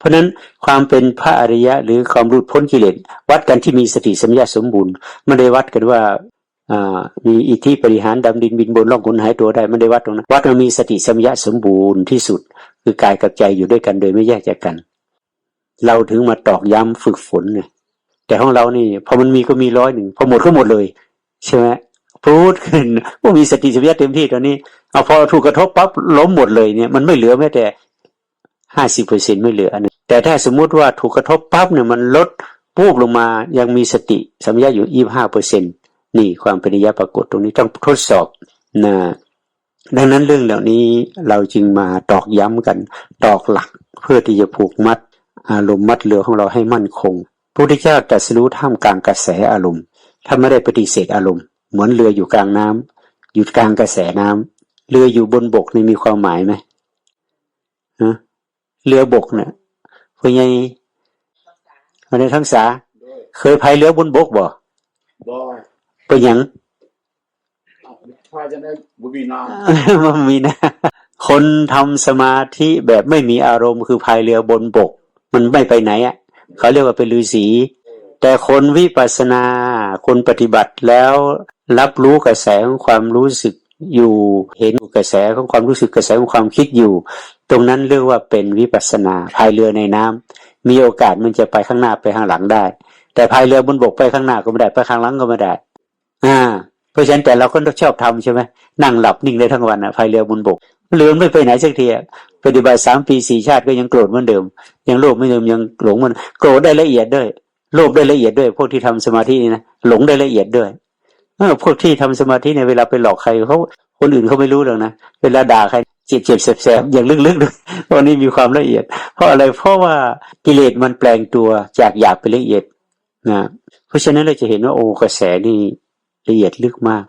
เพราะนั้นความเป็นพระอริยะหรือความหลุดพ้นกิเลสวัดกันที่มีสติสัมยาสมบูรณ์ไม่ได้วัดกันว่ามีอิทธิปริหารดำดินบินบนล่องหนหายตัวได้ไม่ได้วัดตรงนั้นวัดมันมีสติสัมยาสมบูรณ์ที่สุด คือกายกับใจอยู่ด้วยกันโดยไม่แยกจากกัน เราถึงมาตอกย้ำฝึกฝนเนี่ยแต่ของเรานี่พอมันมีก็มีร้อยหนึ่งพอหมดก็หมดเลยใช่ไหมพูดขึ้นว่ามีสติสัมยาเต็มที่ตอนนี้เอาพอถูกกระทบปั๊บล้มหมดเลยเนี่ยมันไม่เหลือแม้แต่ห้าสิบเปอร์เซ็นไม่เหลืออันนี้ แต่ถ้าสมมุติว่าถูกกระทบปั๊บเนี่ยมันลดปูบลงมายังมีสติสัมยาอยู่ยี่ห้าเปอร์เซ็นตนี่ความเป็นนิยปรากฏตรงนี้ต้องทดสอบนะดังนั้นเรื่องเหล่านี้เราจึงมาตอกย้ำกัน ตอกหลักเพื่อที่จะผูกมัดอารมณ์มัดเรือของเราให้มั่นคงพระพุทธเจ้าตรัสรู้ท่ามกลางกระแสอารมณ์ท่านไม่ได้ปฏิเสธอารมณ์ เหมือนเรืออยู่กลางน้ำอยู่กลางกระแสน้ำเรืออยู่บนบกนี่มีความหมายไหมฮะเรือบกเนี่ย พวกไงวันนี้ทั้งษาเคยพายเรือบนบกบ่บ่เป็นหยังพาจะได้บุบีน้มันมีนะคนทำสมาธิแบบไม่มีอารมณ์คือพายเรือบนบก มันไม่ไปไหนอะ เขาเรียกว่าเป็นฤาษีแต่คนวิปัสสนา คนปฏิบัติแล้วรับรู้กระแสของความรู้สึก อยู่เห็นกระแสของความรู้สึกกระแสของความคิดอยู่ ตรงนั้นเรียกว่าเป็นวิปัสสนาพายเรือในน้ำมีโอกาสมันจะไปข้างหน้าไปข้างหลังได้ แต่พายเรือบนบกไปข้างหน้าก็ไม่ได้ไปข้างหลังก็ไม่ได้อ่าเพราะฉะนั้นแต่เราก็ชอบทำใช่ไหมนั่งหลับนิ่งได้ทั้งวันอะพายเรือบนบกเรือไม่ไปไหนสักทีปฏิบัติสามปีสี่ชาติก็ยังโกรธเหมือนเดิม ยังโลภเหมือนเดิมยังหลงมันโกรธได้ละเอียดด้วยโลภได้ละเอียดด้วย พวกที่ทำสมาธินะหลงได้ละเอียดด้วย พวกที่ทำสมาธิในเวลาไปหลอกใครเขาคนอื่นเขาไม่รู้หรอกนะเวลาด่าใครเจ็บเจ็บแสบๆอย่างลึกๆด้วยตอนนี้มีความละเอียด เพราะอะไรเพราะว่ากิเลสมันแปลงตัวจากหยาบไปละเอียดนะเพราะฉะนั้นเราจะเห็นว่าโอ้กระแสนี่ละเอียดลึกมาก